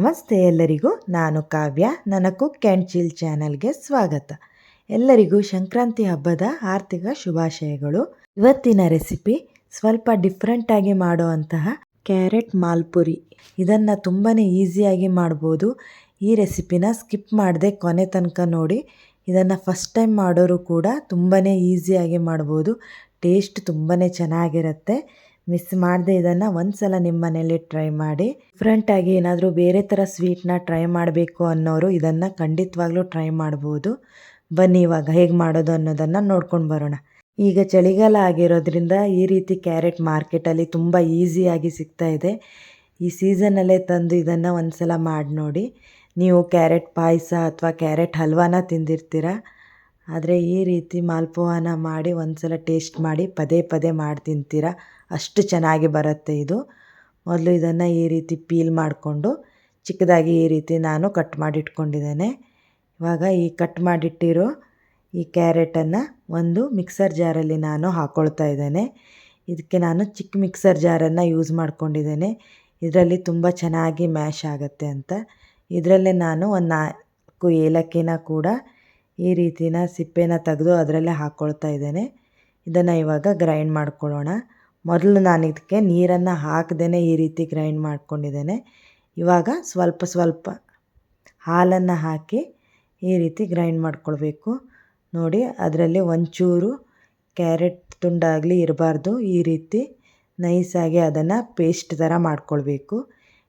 ನಮಸ್ತೆ ಎಲ್ಲರಿಗೂ, ನಾನು ಕಾವ್ಯ ನನ್ನ ಕುಕ್ ಆ್ಯಂಡ್ ಚಿಲ್ ಚಾನಲ್ಗೆ ಸ್ವಾಗತ. ಎಲ್ಲರಿಗೂ ಸಂಕ್ರಾಂತಿ ಹಬ್ಬದ ಆರ್ಥಿಕ ಶುಭಾಶಯಗಳು. ಇವತ್ತಿನ ರೆಸಿಪಿ, ಸ್ವಲ್ಪ ಡಿಫ್ರೆಂಟಾಗಿ ಮಾಡುವಂತಹ ಕ್ಯಾರೆಟ್ ಮಾಲ್ಪುರಿ. ಇದನ್ನು ತುಂಬಾ ಈಸಿಯಾಗಿ ಮಾಡ್ಬೋದು. ಈ ರೆಸಿಪಿನ ಸ್ಕಿಪ್ ಮಾಡದೆ ಕೊನೆ ತನಕ ನೋಡಿ. ಇದನ್ನು ಫಸ್ಟ್ ಟೈಮ್ ಮಾಡೋರು ಕೂಡ ತುಂಬಾ ಈಸಿಯಾಗಿ ಮಾಡ್ಬೋದು. ಟೇಸ್ಟ್ ತುಂಬಾ ಚೆನ್ನಾಗಿರುತ್ತೆ. ಮಿಸ್ ಮಾಡದೆ ಇದನ್ನು ಒಂದು ಸಲ ನಿಮ್ಮ ಮನೇಲಿ ಟ್ರೈ ಮಾಡಿ ಡಿಫ್ರೆಂಟಾಗಿ ಏನಾದರೂ ಬೇರೆ ಥರ ಸ್ವೀಟ್ನ ಟ್ರೈ ಮಾಡಬೇಕು ಅನ್ನೋರು ಇದನ್ನು ಖಂಡಿತವಾಗ್ಲೂ ಟ್ರೈ ಮಾಡ್ಬೋದು. ಬನ್ನಿ ಇವಾಗ ಹೇಗೆ ಮಾಡೋದು ಅನ್ನೋದನ್ನು ನೋಡ್ಕೊಂಡು ಬರೋಣ. ಈಗ ಚಳಿಗಾಲ ಆಗಿರೋದ್ರಿಂದ ಈ ರೀತಿ ಕ್ಯಾರೆಟ್ ಮಾರ್ಕೆಟಲ್ಲಿ ತುಂಬ ಈಸಿಯಾಗಿ ಸಿಗ್ತಾ ಇದೆ. ಈ ಸೀಸನಲ್ಲೇ ತಂದು ಇದನ್ನು ಒಂದು ಸಲ ಮಾಡಿ ನೋಡಿ. ನೀವು ಕ್ಯಾರೆಟ್ ಪಾಯಸ ಅಥವಾ ಕ್ಯಾರೆಟ್ ಹಲ್ವಾನ ತಿಂದಿರ್ತೀರ? ಆದರೆ ಈ ರೀತಿ ಮಾಲ್ಪುವಾನ ಮಾಡಿ ಒಂದು ಸಲ ಟೇಸ್ಟ್ ಮಾಡಿ ಪದೇ ಪದೇ ಮಾಡಿ ತಿಂತೀರ? ಅಷ್ಟು ಚೆನ್ನಾಗಿ ಬರುತ್ತೆ ಇದು. ಮೊದಲು ಇದನ್ನು ಈ ರೀತಿ ಪೀಲ್ ಮಾಡಿಕೊಂಡು ಚಿಕ್ಕದಾಗಿ ಈ ರೀತಿ ನಾನು ಕಟ್ ಮಾಡಿ ಇಟ್ಕೊಂಡಿದ್ದೇನೆ ಇವಾಗ ಈ ಕಟ್ ಮಾಡಿಟ್ಟಿರೋ ಈ ಕ್ಯಾರೆಟನ್ನು ಒಂದು ಮಿಕ್ಸರ್ ಜಾರಲ್ಲಿ ನಾನು ಹಾಕ್ಕೊಳ್ತಾ ಇದ್ದೇನೆ. ಇದಕ್ಕೆ ನಾನು ಚಿಕ್ಕ ಮಿಕ್ಸರ್ ಜಾರನ್ನು ಯೂಸ್ ಮಾಡ್ಕೊಂಡಿದ್ದೇನೆ. ಇದರಲ್ಲಿ ತುಂಬ ಚೆನ್ನಾಗಿ ಮ್ಯಾಶ್ ಆಗುತ್ತೆ ಅಂತ. ಇದರಲ್ಲೇ ನಾನು ಒಂದು ನಾಲ್ಕು ಏಲಕ್ಕಿನ ಕೂಡ ಈ ರೀತಿನ ಸಿಪ್ಪೆನ ತೆಗೆದು ಅದರಲ್ಲೇ ಹಾಕ್ಕೊಳ್ತಾ ಇದ್ದೇನೆ. ಇದನ್ನು ಇವಾಗ ಗ್ರೈಂಡ್ ಮಾಡ್ಕೊಳ್ಳೋಣ. ಮೊದಲು ನಾನು ಇದಕ್ಕೆ ನೀರನ್ನು ಹಾಕದೇ ಈ ರೀತಿ ಗ್ರೈಂಡ್ ಮಾಡ್ಕೊಂಡಿದ್ದೇನೆ. ಇವಾಗ ಸ್ವಲ್ಪ ಸ್ವಲ್ಪ ಹಾಲನ್ನು ಹಾಕಿ ಈ ರೀತಿ ಗ್ರೈಂಡ್ ಮಾಡ್ಕೊಳ್ಬೇಕು. ನೋಡಿ, ಅದರಲ್ಲಿ ಒಂಚೂರು ಕ್ಯಾರೆಟ್ ತುಂಡಾಗಲಿ ಇರಬಾರ್ದು. ಈ ರೀತಿ ನೈಸಾಗಿ ಅದನ್ನು ಪೇಸ್ಟ್ ಥರ ಮಾಡ್ಕೊಳ್ಬೇಕು.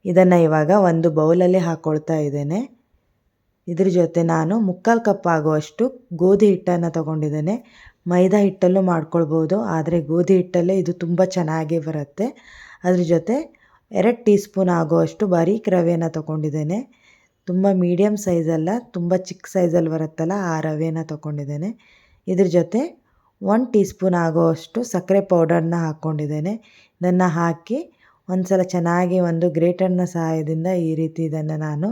ಇದನ್ನು ಇವಾಗ ಒಂದು ಬೌಲಲ್ಲಿ ಹಾಕ್ಕೊಳ್ತಾ ಇದ್ದೇನೆ. ಇದ್ರ ಜೊತೆ ನಾನು ಮುಕ್ಕಾಲು ಕಪ್ ಆಗುವಷ್ಟು ಗೋಧಿ ಹಿಟ್ಟನ್ನು ತೊಗೊಂಡಿದ್ದೇನೆ. ಮೈದಾ ಹಿಟ್ಟಲ್ಲೂ ಮಾಡ್ಕೊಳ್ಬೋದು, ಆದರೆ ಗೋಧಿ ಹಿಟ್ಟಲ್ಲೇ ಇದು ತುಂಬ ಚೆನ್ನಾಗಿ ಬರುತ್ತೆ. ಅದ್ರ ಜೊತೆ ಎರಡು ಟೀ ಸ್ಪೂನ್ ಆಗುವಷ್ಟು ಬಾರೀಕ್ ರವೆನ ತೊಗೊಂಡಿದ್ದೇನೆ. ತುಂಬ ಮೀಡಿಯಮ್ ಸೈಜಲ್ಲ ತುಂಬ ಚಿಕ್ಕ ಸೈಜಲ್ಲಿ ಬರುತ್ತಲ್ಲ ಆ ರವೆನ ತೊಗೊಂಡಿದ್ದೇನೆ. ಇದ್ರ ಜೊತೆ ಒನ್ ಟೀ ಸ್ಪೂನ್ ಆಗುವಷ್ಟು ಸಕ್ಕರೆ ಪೌಡರ್ನ ಹಾಕ್ಕೊಂಡಿದ್ದೇನೆ ಇದನ್ನು ಹಾಕಿ ಒಂದು ಸಲ ಚೆನ್ನಾಗಿ ಒಂದು ಗ್ರೇಟರ್ನ ಸಹಾಯದಿಂದ ಈ ರೀತಿ ಇದನ್ನು ನಾನು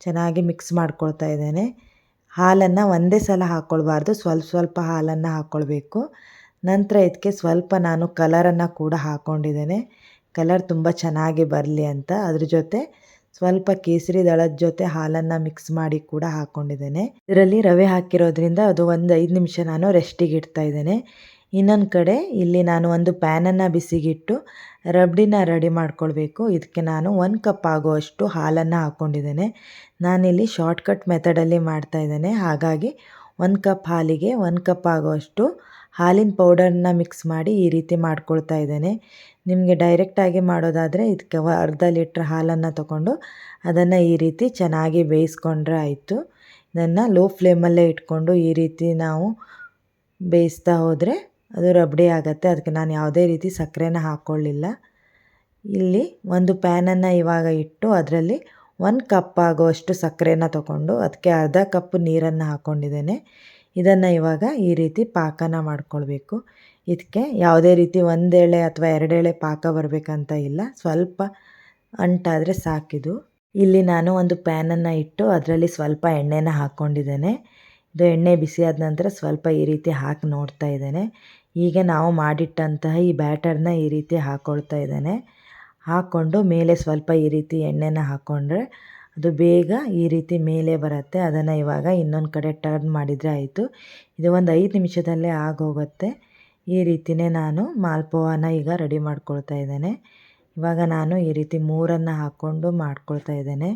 ಚೆನ್ನಾಗಿ ಮಿಕ್ಸ್ ಮಾಡ್ಕೊಳ್ತಾ ಇದ್ದೇನೆ. ಹಾಲನ್ನು ಒಂದೇ ಸಲ ಹಾಕ್ಕೊಳ್ಬಾರ್ದು ಸ್ವಲ್ಪ ಸ್ವಲ್ಪ ಹಾಲನ್ನು ಹಾಕ್ಕೊಳ್ಬೇಕು ನಂತರ ಇದಕ್ಕೆ ಸ್ವಲ್ಪ ನಾನು ಕಲರನ್ನು ಕೂಡ ಹಾಕ್ಕೊಂಡಿದ್ದೇನೆ ಕಲರ್ ತುಂಬ ಚೆನ್ನಾಗಿ ಬರಲಿ ಅಂತ. ಅದ್ರ ಜೊತೆ ಸ್ವಲ್ಪ ಕೇಸರಿ ದಳದ ಜೊತೆ ಹಾಲನ್ನು ಮಿಕ್ಸ್ ಮಾಡಿ ಕೂಡ ಹಾಕ್ಕೊಂಡಿದ್ದೇನೆ ಇದರಲ್ಲಿ ರವೆ ಹಾಕಿರೋದ್ರಿಂದ ಅದು ಒಂದು ಐದು ನಿಮಿಷ ನಾನು ರೆಸ್ಟಿಗೆ ಇಡ್ತಾ ಇದ್ದೇನೆ. ಇನ್ನೊಂದು ಕಡೆ ಇಲ್ಲಿ ನಾನು ಒಂದು ಪ್ಯಾನನ್ನು ಬಿಸಿಗಿಟ್ಟು ರಬ್ಡಿನ ರೆಡಿ ಮಾಡ್ಕೊಳ್ಬೇಕು. ಇದಕ್ಕೆ ನಾನು ಒಂದು ಕಪ್ ಆಗುವಷ್ಟು ಹಾಲನ್ನು ಹಾಕ್ಕೊಂಡಿದ್ದೇನೆ ನಾನಿಲ್ಲಿ ಶಾರ್ಟ್ಕಟ್ ಮೆಥಡಲ್ಲಿ ಮಾಡ್ತಾಯಿದ್ದೇನೆ ಹಾಗಾಗಿ ಒಂದು ಕಪ್ ಹಾಲಿಗೆ ಒಂದು ಕಪ್ ಆಗುವಷ್ಟು ಹಾಲಿನ ಪೌಡರನ್ನ ಮಿಕ್ಸ್ ಮಾಡಿ ಈ ರೀತಿ ಮಾಡ್ಕೊಳ್ತಾ ಇದ್ದೇನೆ. ನಿಮಗೆ ಡೈರೆಕ್ಟಾಗಿ ಮಾಡೋದಾದರೆ ಇದಕ್ಕೆ ಅರ್ಧ ಲೀಟ್ರ್ ಹಾಲನ್ನು ತಗೊಂಡು ಅದನ್ನು ಈ ರೀತಿ ಚೆನ್ನಾಗಿ ಬೇಯಿಸ್ಕೊಂಡ್ರೆ ಆಯಿತು. ಇದನ್ನು ಲೋ ಫ್ಲೇಮಲ್ಲೇ ಇಟ್ಕೊಂಡು ಈ ರೀತಿ ನಾವು ಬೇಯಿಸ್ತಾ ಹೋದರೆ ಅದು ರಬಡಿ ಆಗುತ್ತೆ. ಅದಕ್ಕೆ ನಾನು ಯಾವುದೇ ರೀತಿ ಸಕ್ಕರೆನ ಹಾಕ್ಕೊಳ್ಳಿಲ್ಲ ಇಲ್ಲಿ ಒಂದು ಪ್ಯಾನನ್ನು ಇವಾಗ ಇಟ್ಟು ಅದರಲ್ಲಿ ಒಂದು ಕಪ್ ಆಗೋಷ್ಟು ಸಕ್ಕರೆನ ತಗೊಂಡು ಅದಕ್ಕೆ ಅರ್ಧ ಕಪ್ ನೀರನ್ನು ಹಾಕ್ಕೊಂಡಿದ್ದೇನೆ ಇದನ್ನು ಇವಾಗ ಈ ರೀತಿ ಪಾಕನ ಮಾಡ್ಕೊಳ್ಬೇಕು. ಇದಕ್ಕೆ ಯಾವುದೇ ರೀತಿ ಒಂದೇಳೆ ಅಥವಾ ಎರಡೇಳೆ ಪಾಕ ಬರಬೇಕಂತ ಇಲ್ಲ. ಸ್ವಲ್ಪ ಅಂಟಾದರೆ ಸಾಕಿದು. ಇಲ್ಲಿ ನಾನು ಒಂದು ಪ್ಯಾನನ್ನು ಇಟ್ಟು ಅದರಲ್ಲಿ ಸ್ವಲ್ಪ ಎಣ್ಣೆನ ಹಾಕ್ಕೊಂಡಿದ್ದೇನೆ ಇದು ಎಣ್ಣೆ ಬಿಸಿಯಾದ ನಂತರ ಸ್ವಲ್ಪ ಈ ರೀತಿ ಹಾಕಿ ನೋಡ್ತಾ ಇದ್ದೇನೆ. ಈಗ ನಾವು ಮಾಡಿಟ್ಟಂತಹ ಈ ಬ್ಯಾಟರ್ನ ಈ ರೀತಿ ಹಾಕ್ಕೊಳ್ತಾ ಇದ್ದೇನೆ. ಹಾಕ್ಕೊಂಡು ಮೇಲೆ ಸ್ವಲ್ಪ ಈ ರೀತಿ ಎಣ್ಣೆನ ಹಾಕ್ಕೊಂಡ್ರೆ ಅದು ಬೇಗ ಈ ರೀತಿ ಮೇಲೆ ಬರುತ್ತೆ. ಅದನ್ನು ಇವಾಗ ಇನ್ನೊಂದು ಕಡೆ ಟರ್ನ್ ಮಾಡಿದರೆ ಆಯಿತು. ಇದು ಒಂದು ಐದು ನಿಮಿಷದಲ್ಲೇ ಆಗೋಗುತ್ತೆ. ಈ ರೀತಿಯೇ ನಾನು ಮಾಲ್ಪೋವಾನ ಈಗ ರೆಡಿ ಮಾಡ್ಕೊಳ್ತಾ ಇದ್ದೇನೆ. ಇವಾಗ ನಾನು ಈ ರೀತಿ ಮೂರನ್ನು ಹಾಕ್ಕೊಂಡು ಮಾಡ್ಕೊಳ್ತಾ ಇದ್ದೇನೆ.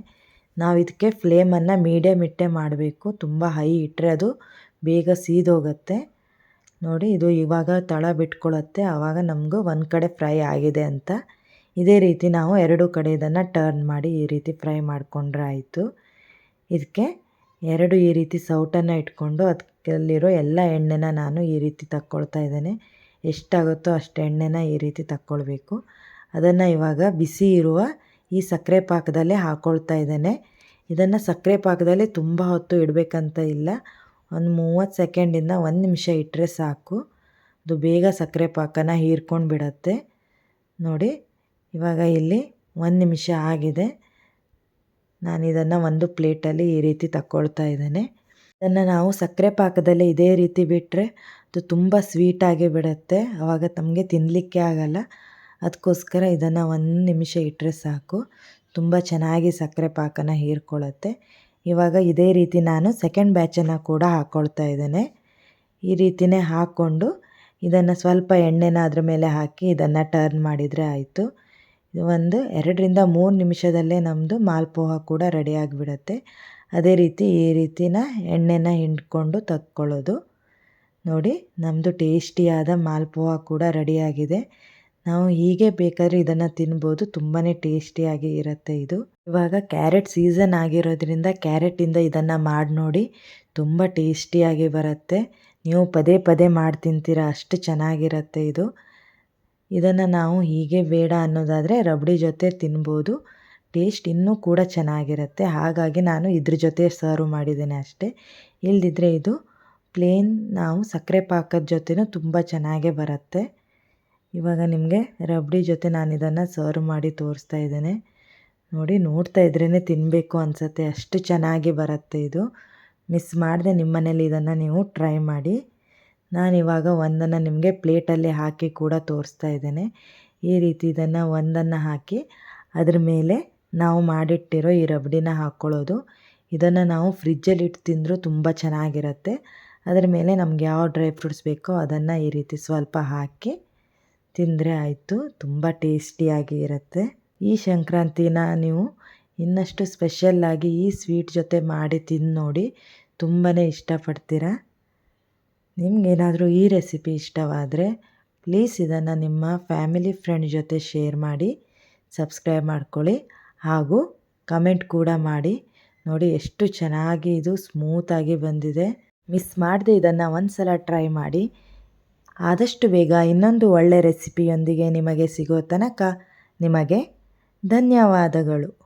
ನಾವು ಇದಕ್ಕೆ ಫ್ಲೇಮನ್ನು ಮೀಡಿಯಮ್ ಇಟ್ಟೆ ಮಾಡಬೇಕು. ತುಂಬ ಹೈ ಇಟ್ಟರೆ ಅದು ಬೇಗ ಸೀದೋಗುತ್ತೆ. ನೋಡಿ, ಇದು ಇವಾಗ ತಳ ಬಿಟ್ಕೊಳ್ಳುತ್ತೆ ಆವಾಗ ನಮಗೂ ಒಂದು ಕಡೆ ಫ್ರೈ ಆಗಿದೆ ಅಂತ. ಇದೇ ರೀತಿ ನಾವು ಎರಡು ಕಡೆ ಇದನ್ನು ಟರ್ನ್ ಮಾಡಿ ಈ ರೀತಿ ಫ್ರೈ ಮಾಡಿಕೊಂಡ್ರೆ ಆಯಿತು. ಇದಕ್ಕೆ ಎರಡು ಈ ರೀತಿ ಸೌಟನ್ನು ಇಟ್ಕೊಂಡು ಅದಕ್ಕಲ್ಲಿರೋ ಎಲ್ಲ ಎಣ್ಣೆನ ನಾನು ಈ ರೀತಿ ತಕ್ಕೊಳ್ತಾ ಇದ್ದೇನೆ. ಎಷ್ಟಾಗುತ್ತೋ ಅಷ್ಟು ಎಣ್ಣೆನ ಈ ರೀತಿ ತಕ್ಕೊಳ್ಬೇಕು. ಅದನ್ನು ಇವಾಗ ಬಿಸಿ ಇರುವ ಈ ಸಕ್ಕರೆ ಪಾಕದಲ್ಲೇ ಹಾಕ್ಕೊಳ್ತಾ ಇದ್ದೇನೆ. ಇದನ್ನು ಸಕ್ಕರೆ ಪಾಕದಲ್ಲಿ ತುಂಬ ಹೊತ್ತು ಇಡಬೇಕಂತ ಇಲ್ಲ. ಒಂದು ಮೂವತ್ತು ಸೆಕೆಂಡಿಂದ ಒಂದು ನಿಮಿಷ ಇಟ್ಟರೆ ಸಾಕು. ಅದು ಬೇಗ ಸಕ್ಕರೆ ಪಾಕನ ಹೀರ್ಕೊಂಡು ಬಿಡತ್ತೆ. ನೋಡಿ, ಇವಾಗ ಇಲ್ಲಿ ಒಂದು ನಿಮಿಷ ಆಗಿದೆ. ನಾನು ಇದನ್ನು ಒಂದು ಪ್ಲೇಟಲ್ಲಿ ಈ ರೀತಿ ತಕ್ಕೊಳ್ತಾ ಇದ್ದೇನೆ. ಇದನ್ನು ನಾವು ಸಕ್ಕರೆ ಪಾಕದಲ್ಲಿ ಇದೇ ರೀತಿ ಬಿಟ್ಟರೆ ಅದು ತುಂಬ ಸ್ವೀಟಾಗಿ ಬಿಡುತ್ತೆ. ಆವಾಗ ತಮಗೆ ತಿನ್ನಲಿಕ್ಕೆ ಆಗಲ್ಲ. ಅದಕ್ಕೋಸ್ಕರ ಇದನ್ನು ಒಂದು ನಿಮಿಷ ಇಟ್ಟರೆ ಸಾಕು. ತುಂಬ ಚೆನ್ನಾಗಿ ಸಕ್ಕರೆ ಪಾಕನ ಹೀರ್ಕೊಳ್ಳುತ್ತೆ ಇವಾಗ ಇದೇ ರೀತಿ ನಾನು ಸೆಕೆಂಡ್ ಬ್ಯಾಚನ್ನು ಕೂಡ ಹಾಕ್ಕೊಳ್ತಾ ಇದ್ದೇನೆ. ಈ ರೀತಿಯೇ ಹಾಕ್ಕೊಂಡು ಇದನ್ನು ಸ್ವಲ್ಪ ಎಣ್ಣೆನ ಅದ್ರ ಮೇಲೆ ಹಾಕಿ ಇದನ್ನು ಟರ್ನ್ ಮಾಡಿದರೆ ಆಯಿತು. ಒಂದು ಎರಡರಿಂದ ಮೂರು ನಿಮಿಷದಲ್ಲೇ ನಮ್ಮದು ಮಾಲ್ಪೋಹ ಕೂಡ ರೆಡಿ ಆಗಿಬಿಡತ್ತೆ. ಅದೇ ರೀತಿ ಈ ರೀತಿನ ಎಣ್ಣೆನ ಹಿಂಡ್ಕೊಂಡು ತಕ್ಕೊಳ್ಳೋದು. ನೋಡಿ ನಮ್ಮದು ಟೇಸ್ಟಿಯಾದ ಮಾಲ್ಪೋಹ ಕೂಡ ರೆಡಿಯಾಗಿದೆ ನಾವು ಹೀಗೆ ಬೇಕಾದರೆ ಇದನ್ನು ತಿನ್ಬೋದು. ತುಂಬಾ ಟೇಸ್ಟಿಯಾಗಿ ಇರುತ್ತೆ ಇದು. ಇವಾಗ ಕ್ಯಾರೆಟ್ ಸೀಸನ್ ಆಗಿರೋದ್ರಿಂದ ಕ್ಯಾರೆಟಿಂದ ಇದನ್ನು ಮಾಡಿ ನೋಡಿ ತುಂಬ ಟೇಸ್ಟಿಯಾಗಿ ಬರುತ್ತೆ. ನೀವು ಪದೇ ಪದೇ ಮಾಡಿ ತಿಂತೀರ, ಅಷ್ಟು ಚೆನ್ನಾಗಿರುತ್ತೆ ಇದು. ಇದನ್ನು ನಾವು ಹೀಗೆ ಬೇಡ ಅನ್ನೋದಾದರೆ ರಬಡಿ ಜೊತೆ ತಿನ್ಬೋದು. ಟೇಸ್ಟ್ ಇನ್ನೂ ಕೂಡ ಚೆನ್ನಾಗಿರುತ್ತೆ. ಹಾಗಾಗಿ ನಾನು ಇದ್ರ ಜೊತೆ ಸರ್ವ್ ಮಾಡಿದ್ದೇನೆ ಅಷ್ಟೇ. ಇಲ್ದಿದ್ರೆ ಇದು ಪ್ಲೇನ್ ನಾವು ಸಕ್ಕರೆ ಪಾಕದ ಜೊತೆನೂ ತುಂಬ ಚೆನ್ನಾಗೇ ಬರುತ್ತೆ. ಇವಾಗ ನಿಮಗೆ ರಬ್ಡಿ ಜೊತೆ ನಾನು ಇದನ್ನು ಸರ್ವ್ ಮಾಡಿ ತೋರಿಸ್ತಾ ಇದ್ದೇನೆ. ನೋಡಿ, ನೋಡ್ತಾ ಇದ್ರೇ ತಿನ್ನಬೇಕು ಅನಿಸುತ್ತೆ. ಅಷ್ಟು ಚೆನ್ನಾಗಿ ಬರುತ್ತೆ ಇದು. ಮಿಸ್ ಮಾಡದೆ ನಿಮ್ಮ ಮನೇಲಿ ಇದನ್ನು ನೀವು ಟ್ರೈ ಮಾಡಿ. ನಾನಿವಾಗ ಒಂದನ್ನು ನಿಮಗೆ ಪ್ಲೇಟಲ್ಲಿ ಹಾಕಿ ಕೂಡ ತೋರಿಸ್ತಾ ಇದ್ದೇನೆ. ಈ ರೀತಿ ಇದನ್ನು ಒಂದನ್ನು ಹಾಕಿ ಅದ್ರ ಮೇಲೆ ನಾವು ಮಾಡಿಟ್ಟಿರೋ ಈ ರಬಡಿನ ಹಾಕ್ಕೊಳ್ಳೋದು ಇದನ್ನು ನಾವು ಫ್ರಿಜ್ಜಲ್ಲಿ ಇಟ್ಟು ತಿಂದರೂ ತುಂಬ ಚೆನ್ನಾಗಿರುತ್ತೆ. ಅದರ ಮೇಲೆ ನಮ್ಗೆ ಯಾವ ಡ್ರೈ ಫ್ರೂಟ್ಸ್ ಬೇಕೋ ಅದನ್ನು ಈ ರೀತಿ ಸ್ವಲ್ಪ ಹಾಕಿ ತಿಂದರೆ ಆಯಿತು, ತುಂಬ ಟೇಸ್ಟಿಯಾಗಿ ಇರುತ್ತೆ. ಈ ಸಂಕ್ರಾಂತಿನ ನೀವು ಇನ್ನಷ್ಟು ಸ್ಪೆಷಲ್ಲಾಗಿ ಈ ಸ್ವೀಟ್ ಜೊತೆ ಮಾಡಿ ತಿಂದು ನೋಡಿ ತುಂಬಾ ಇಷ್ಟಪಡ್ತೀರ. ನಿಮಗೇನಾದರೂ ಈ ರೆಸಿಪಿ ಇಷ್ಟವಾದರೆ ಪ್ಲೀಸ್ ಇದನ್ನು ನಿಮ್ಮ ಫ್ಯಾಮಿಲಿ ಫ್ರೆಂಡ್ ಜೊತೆ ಶೇರ್ ಮಾಡಿ ಸಬ್ಸ್ಕ್ರೈಬ್ ಮಾಡ್ಕೊಳ್ಳಿ ಹಾಗೂ ಕಮೆಂಟ್ ಕೂಡ ಮಾಡಿ. ನೋಡಿ ಎಷ್ಟು ಚೆನ್ನಾಗಿ ಇದು ಸ್ಮೂತಾಗಿ ಬಂದಿದೆ. ಮಿಸ್ ಮಾಡದೆ ಇದನ್ನು ಒಂದು ಸಲ ಟ್ರೈ ಮಾಡಿ. ಆದಷ್ಟು ಬೇಗ ಇನ್ನೊಂದು ಒಳ್ಳೆ ರೆಸಿಪಿಯೊಂದಿಗೆ ನಿಮಗೆ ಸಿಗೋ ತನಕ ನಿಮಗೆ ಧನ್ಯವಾದಗಳು.